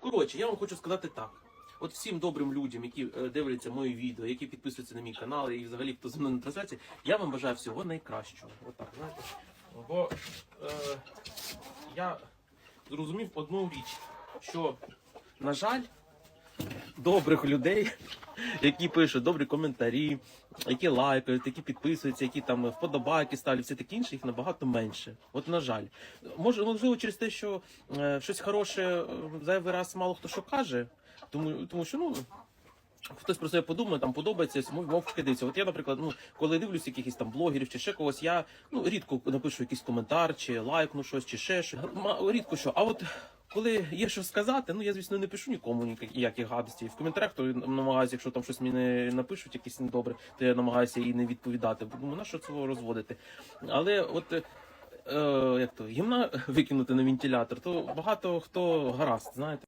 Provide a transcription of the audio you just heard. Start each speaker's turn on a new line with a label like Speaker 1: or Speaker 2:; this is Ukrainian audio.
Speaker 1: Коротше, я вам хочу сказати так. От всім добрим людям, які е, дивляться мої відео, які підписуються на мій канал і взагалі хто зі мною на трансляції, я вам бажаю всього найкращого. Отак, знаєте. Бо е, я зрозумів одну річ, що, на жаль, добрих людей, які пишуть добрі коментарі, які лайкають, які підписуються, які там вподобайки ставлять, все таке інше, їх набагато менше. От на жаль, може, можливо, через те, що е, щось хороше е, зайвий раз мало хто що каже, тому, тому що ну. Хтось про себе подумає, там подобається, мов мовчки дивиться. От я, наприклад, ну коли дивлюсь якихось там блогерів чи ще когось, я ну рідко напишу якийсь коментар, чи лайкну щось, чи ще щось. Рідко що. А от коли є що сказати, ну я звісно не пишу нікому ніяких- гадостей. В коментарях то намагаюся, якщо там щось мені напишуть, якесь недобре, то я намагаюся і не відповідати. Бо думаю, на що цього розводити. Але от. е, Е, як то гімна викинути на вентилятор, то багато хто гаразд, знаєте.